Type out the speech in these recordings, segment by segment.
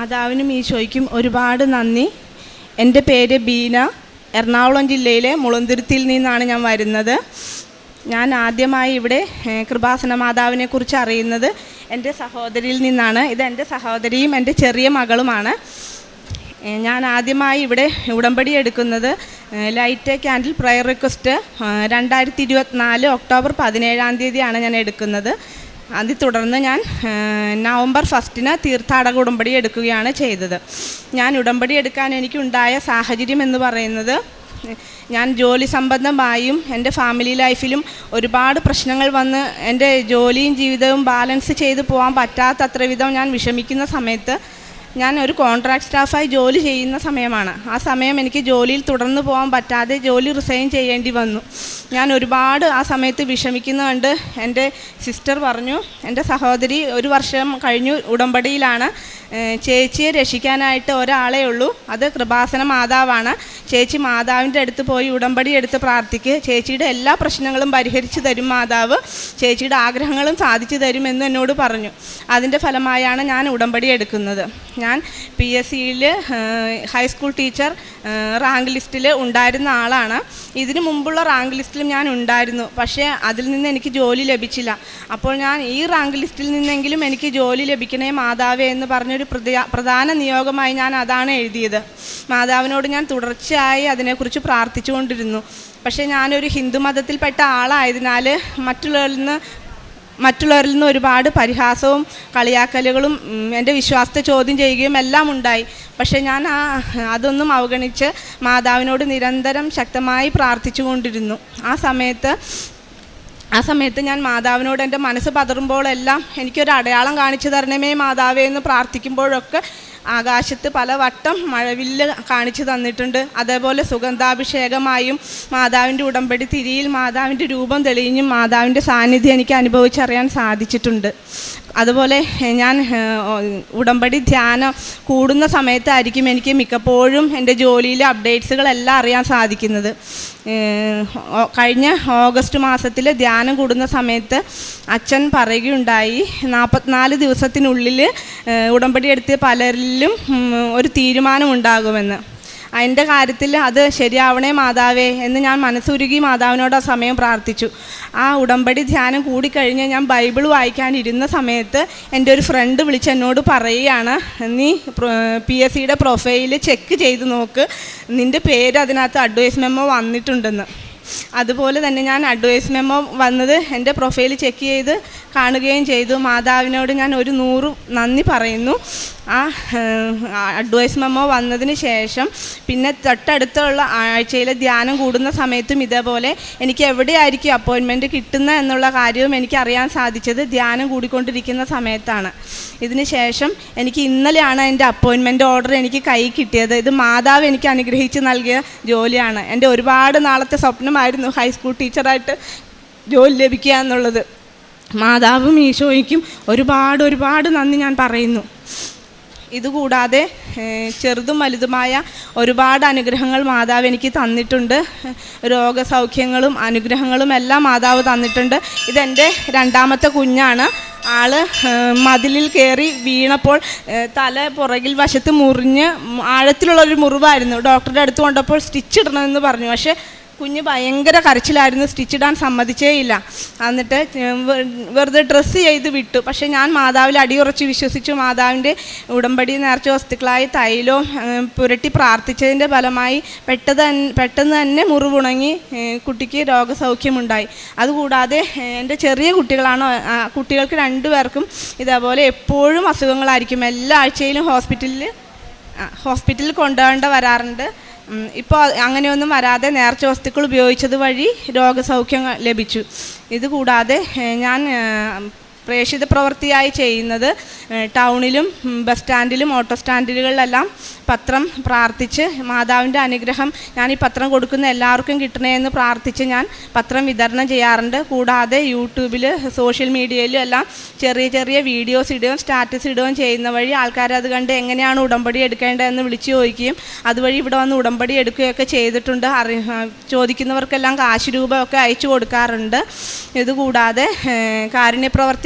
മാതാവിനും ഈശോയ്ക്കും ഒരുപാട് നന്ദി. എന്റെ പേര് ബീന. എറണാകുളം ജില്ലയിലെ മുളന്തുരുത്തിയിൽ നിന്നാണ് ഞാൻ വരുന്നത്. ഞാൻ ആദ്യമായി ഇവിടെ കൃപാസന മാതാവിനെ കുറിച്ച് അറിയുന്നത് എന്റെ സഹോദരിയിൽ നിന്നാണ്. ഇത് എന്റെ സഹോദരിയും എന്റെ ചെറിയ മകളുമാണ്. ഞാൻ ആദ്യമായി ഇവിടെ ഉടമ്പടി എടുക്കുന്നത് ലൈറ്റ് ക്യാൻഡിൽ പ്രയർ റിക്വസ്റ്റ് രണ്ടായിരത്തി ഇരുപത്തിനാല് ഒക്ടോബർ പതിനേഴാം തീയതിയാണ് ഞാൻ എടുക്കുന്നത്. അതിൽ തുടർന്ന് ഞാൻ നവംബർ ഫസ്റ്റിന് തീർത്ഥാടക ഉടമ്പടി എടുക്കുകയാണ് ചെയ്തത്. ഞാൻ ഉടമ്പടി എടുക്കാൻ എനിക്കുണ്ടായ സാഹചര്യം എന്ന് പറയുന്നത് ഞാൻ ജോലി സംബന്ധമായും എന്റെ ഫാമിലി ലൈഫിലും ഒരുപാട് പ്രശ്നങ്ങൾ വന്ന് എന്റെ ജോലിയും ജീവിതവും ബാലൻസ് ചെയ്ത് പോകാൻ പറ്റാത്തത്ര വിധം ഞാൻ വിഷമിക്കുന്ന സമയത്ത് ഞാൻ ഒരു കോൺട്രാക്ട് സ്റ്റാഫായി ജോലി ചെയ്യുന്ന സമയമാണ്. ആ സമയം എനിക്ക് ജോലിയിൽ തുടർന്ന് പോകാൻ പറ്റാതെ ജോലി റിസൈൻ ചെയ്യേണ്ടി വന്നു. ഞാൻ ഒരുപാട് ആ സമയത്ത് വിഷമിക്കുന്ന കണ്ട് എന്റെ സിസ്റ്റർ പറഞ്ഞു എന്റെ സഹോദരി ഒരു വർഷം കഴിഞ്ഞു ഉടമ്പടിയിലാണ്. ചേച്ചിയെ രക്ഷിക്കാനായിട്ട് ഒരാളേ ഉള്ളൂ. അത് കൃപാസന മാതാവാണ്. ചേച്ചി മാതാവിന്റെ അടുത്ത് പോയി ഉടമ്പടി എടുത്ത് പ്രാർത്ഥിക്കുക ചേച്ചിയുടെ എല്ലാ പ്രശ്നങ്ങളും പരിഹരിച്ചു തരും മാതാവ്. ചേച്ചിയുടെ ആഗ്രഹങ്ങളും സാധിച്ചു തരുമെന്ന് എന്നോട് പറഞ്ഞു. അതിന്റെ ഫലമായാണ് ഞാൻ ഉടമ്പടി എടുക്കുന്നത്. ഞാൻ പി എസ് സിയിൽ ഹൈസ്കൂൾ ടീച്ചർ റാങ്ക് ലിസ്റ്റിൽ ഉണ്ടായിരുന്ന ആളാണ്. ഇതിനു മുമ്പുള്ള റാങ്ക് ലിസ്റ്റിലും ഞാൻ ഉണ്ടായിരുന്നു. പക്ഷേ അതിൽ നിന്ന് എനിക്ക് ജോലി ലഭിച്ചില്ല. അപ്പോൾ ഞാൻ ഈ റാങ്ക് ലിസ്റ്റിൽ നിന്നെങ്കിലും എനിക്ക് ജോലി ലഭിക്കണേ മാതാവേ എന്ന് പറഞ്ഞൊരു പ്രതി- പ്രധാന നിയോഗമായി ഞാൻ അതാണ് എഴുതിയത്. മാതാവിനോട് ഞാൻ തുടർച്ചയായി അതിനെക്കുറിച്ച് പ്രാർത്ഥിച്ചുകൊണ്ടിരുന്നു. പക്ഷേ ഞാനൊരു ഹിന്ദു മതത്തിൽപ്പെട്ട ആളായതിനാൽ മറ്റുള്ളവരിൽ നിന്ന് മറ്റുള്ളവരിൽ നിന്ന് ഒരുപാട് പരിഹാസവും കളിയാക്കലുകളും എന്റെ വിശ്വാസത്തെ ചോദ്യം ചെയ്യുകയും എല്ലാം ഉണ്ടായി. പക്ഷേ ഞാൻ ആ അതൊന്നും അവഗണിച്ച് മാതാവിനോട് നിരന്തരം ശക്തമായി പ്രാർത്ഥിച്ചുകൊണ്ടിരുന്നു. ആ സമയത്ത് ആ സമയത്ത് ഞാൻ മാതാവിനോട് എന്റെ മനസ്സ് പതറുമ്പോഴെല്ലാം എനിക്കൊരു അടയാളം കാണിച്ചു തരണമേ മാതാവേ എന്ന് പ്രാർത്ഥിക്കുമ്പോഴൊക്കെ ആകാശത്ത് പല വട്ടം മഴവില്ല് കാണിച്ചു തന്നിട്ടുണ്ട്. അതേപോലെ സുഗന്ധാഭിഷേകമായും മാതാവിന്റെ ഉടമ്പടി തിരിയിൽ മാതാവിന്റെ രൂപം തെളിഞ്ഞും മാതാവിന്റെ സാന്നിധ്യം എനിക്ക് അനുഭവിച്ചറിയാൻ സാധിച്ചിട്ടുണ്ട്. അതുപോലെ ഞാൻ ഉടമ്പടി ധ്യാനം കൂടുന്ന സമയത്തായിരിക്കും എനിക്ക് മിക്കപ്പോഴും എന്റെ ജോലിയിലെ അപ്ഡേറ്റ്സുകളെല്ലാം അറിയാൻ സാധിക്കുന്നത്. കഴിഞ്ഞ ഓഗസ്റ്റ് മാസത്തിൽ ധ്യാനം കൂടുന്ന സമയത്ത് അച്ഛൻ പറയുകയുണ്ടായി നാൽപ്പത്തിനാല് ദിവസത്തിനുള്ളിൽ ഉടമ്പടി എടുത്ത് പലരിലും ഉം, ഒരു തീരുമാനമുണ്ടാകുമെന്ന്. അതിന്റെ കാര്യത്തിൽ അത് ശരിയാവണേ മാതാവേ എന്ന് ഞാൻ മനസ്സുരുകി മാതാവിനോട് ആ സമയം പ്രാർത്ഥിച്ചു. ആ ഉടമ്പടി ധ്യാനം കൂടിക്കഴിഞ്ഞ് ഞാൻ ബൈബിൾ വായിക്കാനിരുന്ന സമയത്ത് എന്റെ ഒരു ഫ്രണ്ട് വിളിച്ച് എന്നോട് പറയുകയാണ് നീ പി എസ് സിയുടെ പ്രൊഫൈൽ ചെക്ക് ചെയ്ത് നോക്ക്. നിന്റെ പേര് അതിനകത്ത് അഡ്വൈസ് മെമ്മോ വന്നിട്ടുണ്ടെന്ന്. അതുപോലെ തന്നെ ഞാൻ അഡ്വൈസ് മെമ്മോ വന്നത് എന്റെ പ്രൊഫൈൽ ചെക്ക് ചെയ്ത് കാണുകയും ചെയ്തു. മാതാവിനോട് ഞാൻ ഒരു നൂറ് നന്ദി പറയുന്നു. ആ അഡ്വൈസ് മെമ്മോ വന്നതിന് ശേഷം പിന്നെ തൊട്ടടുത്തുള്ള ആഴ്ചയിലെ ധ്യാനം കൂടുന്ന സമയത്തും ഇതേപോലെ എനിക്ക് എവിടെയായിരിക്കും അപ്പോയിൻമെന്റ് കിട്ടുന്ന എന്നുള്ള കാര്യവും എനിക്ക് അറിയാൻ സാധിച്ചത് ധ്യാനം കൂടിക്കൊണ്ടിരിക്കുന്ന സമയത്താണ്. ഇതിന് ശേഷം എനിക്ക് ഇന്നലെയാണ് എന്റെ അപ്പോയിൻമെന്റ് ഓർഡർ എനിക്ക് കൈ കിട്ടിയത്. ഇത് മാതാവ് എനിക്ക് അനുഗ്രഹിച്ച് നൽകിയ ജോലിയാണ്. എന്റെ ഒരുപാട് നാളത്തെ സ്വപ്നമായിരുന്നു ഹൈസ്കൂൾ ടീച്ചറായിട്ട് ജോലി ലഭിക്കുക എന്നുള്ളത്. മാതാവും ഈശോയ്ക്കും ഒരുപാട് ഒരുപാട് നന്ദി ഞാൻ പറയുന്നു. ഇതുകൂടാതെ ചെറുതും വലുതുമായ ഒരുപാട് അനുഗ്രഹങ്ങൾ മാതാവ് എനിക്ക് തന്നിട്ടുണ്ട്. രോഗസൗഖ്യങ്ങളും അനുഗ്രഹങ്ങളും എല്ലാം മാതാവ് തന്നിട്ടുണ്ട്. ഇതെന്റെ രണ്ടാമത്തെ കുഞ്ഞാണ്. ആൾ മതിലിൽ കയറി വീണപ്പോൾ തല പുറകിൽ വശത്ത് മുറിഞ്ഞ് ആഴത്തിലുള്ളൊരു മുറിവായിരുന്നു. ഡോക്ടറുടെ അടുത്ത് കൊണ്ടപ്പോൾ സ്റ്റിച്ച് ഇടണമെന്ന് പറഞ്ഞു. പക്ഷേ കുഞ്ഞ് ഭയങ്കര കരച്ചിലായിരുന്നു. സ്റ്റിച്ച് ഇടാൻ സമ്മതിച്ചേ ഇല്ല. എന്നിട്ട് വെറുതെ ഡ്രസ്സ് ചെയ്ത് വിട്ടു. പക്ഷേ ഞാൻ മാതാവിൽ അടിയുറച്ച് വിശ്വസിച്ചു. മാതാവിന്റെ ഉടമ്പടി നേർച്ച വസ്തുക്കളായി തൈലോ പുരട്ടി പ്രാർത്ഥിച്ചതിന്റെ ഫലമായി പെട്ടെന്ന് തന്നെ പെട്ടെന്ന് തന്നെ മുറിവുണങ്ങി കുട്ടിക്ക് രോഗസൗഖ്യമുണ്ടായി. അതുകൂടാതെ എന്റെ ചെറിയ കുട്ടികളാണ് കുട്ടികൾക്ക് രണ്ടുപേർക്കും ഇതേപോലെ എപ്പോഴും അസുഖങ്ങളായിരിക്കും. എല്ലാ ആഴ്ചയിലും ഹോസ്പിറ്റലിൽ ഹോസ്പിറ്റലിൽ കൊണ്ടുപോകേണ്ട വരാറുണ്ട്. ഇപ്പോൾ അങ്ങനെയൊന്നും വരാതെ നേർച്ച വസ്തുക്കൾ ഉപയോഗിച്ചത് വഴി രോഗസൗഖ്യം ലഭിച്ചു. ഇതുകൂടാതെ ഞാൻ ഏഹ്, പ്രേക്ഷിത പ്രവൃത്തിയായി ചെയ്യുന്നത് ടൗണിലും ബസ് സ്റ്റാൻഡിലും ഓട്ടോ സ്റ്റാൻഡുകളിലെല്ലാം പത്രം പ്രാർത്ഥിച്ച് മാതാവിന്റെ അനുഗ്രഹം ഞാൻ ഈ പത്രം കൊടുക്കുന്ന എല്ലാവർക്കും കിട്ടണേ എന്ന് പ്രാർത്ഥിച്ച് ഞാൻ പത്രം വിതരണം ചെയ്യാറുണ്ട്. കൂടാതെ യൂട്യൂബിൽ സോഷ്യൽ മീഡിയയിലും എല്ലാം ചെറിയ ചെറിയ വീഡിയോസ് ഇടുകയും സ്റ്റാറ്റസ് ഇടുകയും ചെയ്യുന്ന വഴി ആൾക്കാർ അത് കണ്ട് എങ്ങനെയാണ് ഉടമ്പടി എടുക്കേണ്ടതെന്ന് വിളിച്ചു ചോദിക്കുകയും അതുവഴി ഇവിടെ വന്ന് ഉടമ്പടി എടുക്കുകയൊക്കെ ചെയ്തിട്ടുണ്ട്. അറി ചോദിക്കുന്നവർക്കെല്ലാം കാശ് രൂപമൊക്കെ അയച്ചു കൊടുക്കാറുണ്ട്. ഇതുകൂടാതെ ഏഹ്,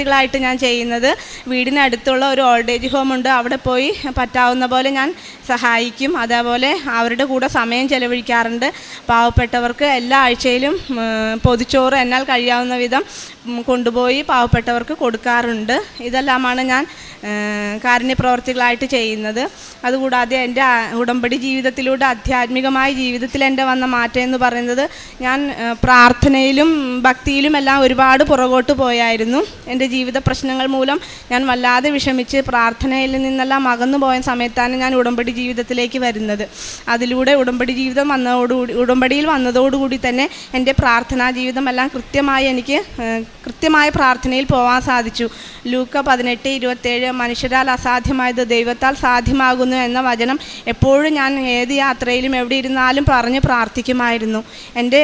കാരുണ്യപ്രവർത്തികളായിട്ട് ഞാൻ ചെയ്യുന്നത്. വീടിനടുത്തുള്ള ഒരു ഓൾഡ് ഏജ് ഹോം ഉണ്ട്. അവിടെ പോയി പറ്റാവുന്ന പോലെ ഞാൻ സഹായിക്കും. അതേപോലെ അവരുടെ കൂടെ സമയം ചെലവഴിക്കാറുണ്ട്. പാവപ്പെട്ടവർക്ക് എല്ലാ ആഴ്ചയിലും പൊതിച്ചോറ് എന്നാൽ കഴിയാവുന്ന വിധം കൊണ്ടുപോയി പാവപ്പെട്ടവർക്ക് കൊടുക്കാറുണ്ട്. ഇതെല്ലാമാണ് ഞാൻ ഏഹ്, കാരുണ്യപ്രവർത്തികളായിട്ട് ചെയ്യുന്നത്. അതുകൂടാതെ എന്റെ ഉടമ്പടി ജീവിതത്തിലൂടെ ആധ്യാത്മികമായ ജീവിതത്തിൽ എന്റെ വന്ന മാറ്റം എന്ന് പറയുന്നത് ഞാൻ പ്രാർത്ഥനയിലും ഭക്തിയിലും എല്ലാം ഒരുപാട് പുറകോട്ട് പോയായിരുന്നു. എന്റെ ജീവിത പ്രശ്നങ്ങൾ മൂലം ഞാൻ വല്ലാതെ വിഷമിച്ച് പ്രാർത്ഥനയിൽ നിന്നെല്ലാം അകന്നു പോയ സമയത്താണ് ഞാൻ ഉടമ്പടി ജീവിതത്തിലേക്ക് വരുന്നത്. അതിലൂടെ ഉടമ്പടി ജീവിതം വന്നതോടുകൂടി ഉടമ്പടിയിൽ വന്നതോടുകൂടി തന്നെ എന്റെ പ്രാർത്ഥനാ ജീവിതം എല്ലാം കൃത്യമായി എനിക്ക് കൃത്യമായ പ്രാർത്ഥനയിൽ പോകാൻ സാധിച്ചു. ലൂക്ക പതിനെട്ട് ഇരുപത്തേഴ് മനുഷ്യരാൽ അസാധ്യമായത് ദൈവത്താൽ സാധ്യമാകുന്നു എന്ന വചനം എപ്പോഴും ഞാൻ ഏത് യാത്രയിലും എവിടെ ഇരുന്നാലും പറഞ്ഞ് പ്രാർത്ഥിക്കുമായിരുന്നു. എന്റെ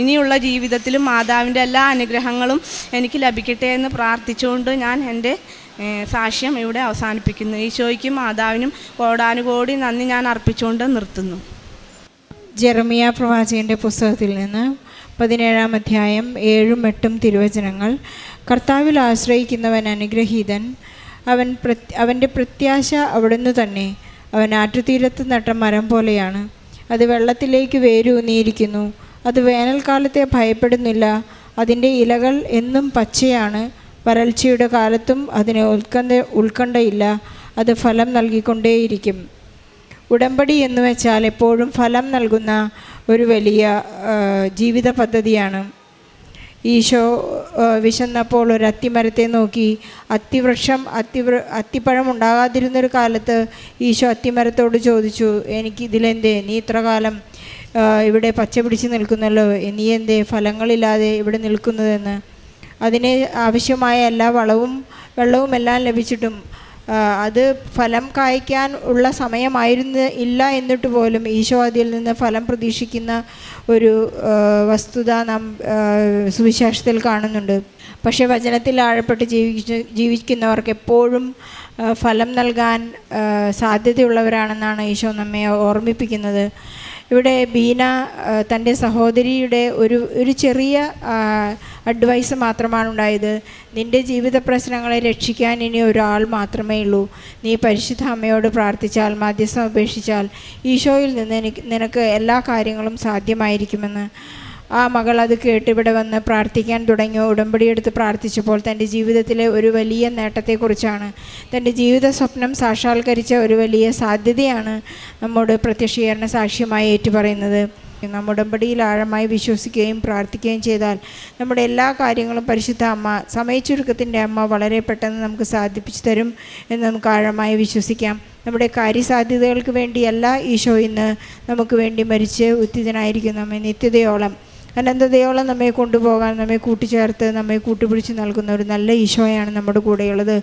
ഇനിയുള്ള ജീവിതത്തിലും മാതാവിന്റെ എല്ലാ അനുഗ്രഹങ്ങളും എനിക്ക് ലഭിക്കട്ടെ എന്ന് പ്രാർത്ഥിച്ചുകൊണ്ട് ഞാൻ എന്റെ സാക്ഷ്യം ഇവിടെ അവസാനിപ്പിക്കുന്നു. ഈശോയ്ക്കും മാതാവിനും കോടാനുകോടി നന്ദി ഞാൻ അർപ്പിച്ചുകൊണ്ട് നിർത്തുന്നു. ജെറമിയ പ്രവാചകന്റെ പുസ്തകത്തിൽ നിന്ന് പതിനേഴാം അധ്യായം ഏഴും എട്ടും തിരുവചനങ്ങൾ. കർത്താവിൽ ആശ്രയിക്കുന്നവൻ അനുഗ്രഹീതൻ അവൻ അവന്റെ പ്രത്യാശ അവിടുന്ന് തന്നെ. അവൻ ആറ്റുതീരത്ത് നട്ട മരം പോലെയാണ്. അത് വെള്ളത്തിലേക്ക് വേരൂന്നിയിരിക്കുന്നു. അത് വേനൽക്കാലത്തെ ഭയപ്പെടുന്നില്ല. അതിന്റെ ഇലകൾ എന്നും പച്ചയാണ്. വരൾച്ചയുടെ കാലത്തും അതിന് ഉത്കണ്ഠ ഉത്കണ്ഠയില്ല. അത് ഫലം നൽകിക്കൊണ്ടേയിരിക്കും. ഉടമ്പടി എന്ന് വെച്ചാൽ എപ്പോഴും ഫലം നൽകുന്ന ഒരു വലിയ ജീവിത പദ്ധതിയാണ് ഈശോ വിശന്നപ്പോൾ ഒരു അത്തിമരത്തെ നോക്കി. അത്തിവൃക്ഷം അത്തിവൃ അത്തിപ്പഴം ഉണ്ടാകാതിരുന്നൊരു കാലത്ത് ഈശോ അത്തിമരത്തോട് ചോദിച്ചു എനിക്ക് ഇതിലെന്തേ? നീ ഇത്ര കാലം ഇവിടെ പച്ച പിടിച്ച് നിൽക്കുന്നല്ലോ. നീ എന്തേ? ഫലങ്ങളില്ലാതെ ഇവിടെ നിൽക്കുന്നതെന്ന്? അതിന് ആവശ്യമായ എല്ലാ വളവും വെള്ളവും എല്ലാം ലഭിച്ചിട്ടും അത് ഫലം കായ്ക്കാൻ ഉള്ള സമയമായിരുന്നു ഇല്ല എന്നിട്ട് പോലും ഈശോ അതിൽ നിന്ന് ഫലം പ്രതീക്ഷിക്കുന്ന ഒരു വസ്തുത നാം സുവിശേഷത്തിൽ കാണുന്നുണ്ട്. പക്ഷേ വചനത്തിൽ ആഴപ്പെട്ട് ജീവിച്ച് ജീവിക്കുന്നവർക്ക് എപ്പോഴും ഫലം നൽകാൻ സാധ്യതയുള്ളവരാണെന്നാണ് ഈശോ നമ്മെ ഓർമ്മിപ്പിക്കുന്നത്. ഇവിടെ ബീന തന്റെ സഹോദരിയുടെ ഒരു ഒരു ചെറിയ അഡ്വൈസ് മാത്രമാണ് ഉണ്ടായത്. നിന്റെ ജീവിത പ്രശ്നങ്ങളെ രക്ഷിക്കാൻ ഇനി ഒരാൾ മാത്രമേ ഉള്ളൂ. നീ പരിശുദ്ധ അമ്മയോട് പ്രാർത്ഥിച്ചാൽ മധ്യസ്ഥം ഉപേക്ഷിച്ചാൽ ഈശോയിൽ നിന്ന് എനിക്ക് നിനക്ക് എല്ലാ കാര്യങ്ങളും സാധ്യമായിരിക്കുമെന്ന്. ആ മകൾ അത് കേട്ട് ഇവിടെ വന്ന് പ്രാർത്ഥിക്കാൻ തുടങ്ങി. ഉടമ്പടിയെടുത്ത് പ്രാർത്ഥിച്ചപ്പോൾ തന്റെ ജീവിതത്തിലെ ഒരു വലിയ നേട്ടത്തെക്കുറിച്ചാണ്. തന്റെ ജീവിത സ്വപ്നം സാക്ഷാത്കരിച്ച ഒരു വലിയ സാധ്യതയാണ് നമ്മോട് പ്രത്യക്ഷീകരണ സാക്ഷ്യമായി ഏറ്റുപറയുന്നത്. നാം ഉടമ്പടിയിൽ ആഴമായി വിശ്വസിക്കുകയും പ്രാർത്ഥിക്കുകയും ചെയ്താൽ നമ്മുടെ എല്ലാ കാര്യങ്ങളും പരിശുദ്ധ അമ്മ സമയച്ചുരുക്കത്തിന്റെ അമ്മ വളരെ പെട്ടെന്ന് നമുക്ക് സാധിപ്പിച്ചു തരും എന്ന് നമുക്ക് ആഴമായി വിശ്വസിക്കാം. നമ്മുടെ കാര്യസാധ്യതകൾക്ക് വേണ്ടിയല്ല ഈശോ ഇന്ന് നമുക്ക് വേണ്ടി മരിച്ച് ഉത്തിതനായിരിക്കും നമ്മെ നിത്യതയോളം അനന്തതയോളം നമ്മെ കൊണ്ടുപോകാൻ നമ്മെ കൂട്ടിച്ചേർത്ത് നമ്മെ കൂട്ടുപിടിച്ച് നൽകുന്ന ഒരു നല്ല ഈശോയാണ് നമ്മുടെ കൂടെയുള്ളത്.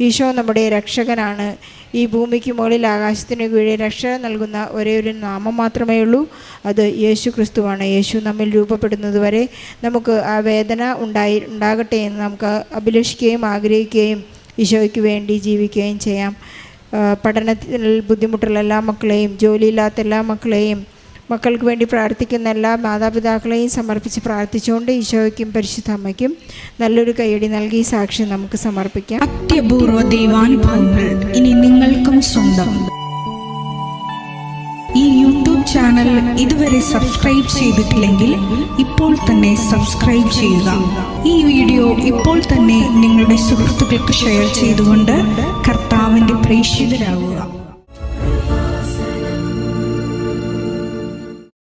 ഈശോ നമ്മുടെ രക്ഷകനാണ്. ഈ ഭൂമിക്ക് മുകളിൽ ആകാശത്തിന് കീഴിൽ രക്ഷ നൽകുന്ന ഒരേ ഒരു നാമം മാത്രമേ ഉള്ളൂ. അത് യേശു ക്രിസ്തുവാണ് യേശു നമ്മിൽ രൂപപ്പെടുന്നത് വരെ നമുക്ക് ആ വേദന ഉണ്ടായി ഉണ്ടാകട്ടെ എന്ന് നമുക്ക് അഭിലഷിക്കുകയും ആഗ്രഹിക്കുകയും ഈശോയ്ക്ക് വേണ്ടി ജീവിക്കുകയും ചെയ്യാം. പഠനത്തിൽ ബുദ്ധിമുട്ടുള്ള എല്ലാ മക്കളെയും ജോലിയില്ലാത്ത എല്ലാ മക്കളെയും മക്കൾക്ക് വേണ്ടി പ്രാർത്ഥിക്കുന്ന എല്ലാ മാതാപിതാക്കളെയും സമർപ്പിച്ച് പ്രാർത്ഥിച്ചുകൊണ്ട് ഈശോയ്ക്കും പരിശുദ്ധ അമ്മയ്ക്കും നല്ലൊരു കൈയടി നൽകി സാക്ഷി സാക്ഷ്യം നമുക്ക് സമർപ്പിക്കാം. അത്യപൂർവ ദൈവാനുഭവങ്ങൾ ഇനി നിങ്ങൾക്കും സ്വന്തം. ഈ യൂട്യൂബ് ചാനൽ ഇതുവരെ സബ്സ്ക്രൈബ് ചെയ്തിട്ടില്ലെങ്കിൽ ഇപ്പോൾ തന്നെ സബ്സ്ക്രൈബ് ചെയ്യുക. ഈ വീഡിയോ ഇപ്പോൾ തന്നെ നിങ്ങളുടെ സുഹൃത്തുക്കൾക്ക് ഷെയർ ചെയ്തുകൊണ്ട് കർത്താവിന്റെ പ്രേക്ഷിതരാകുക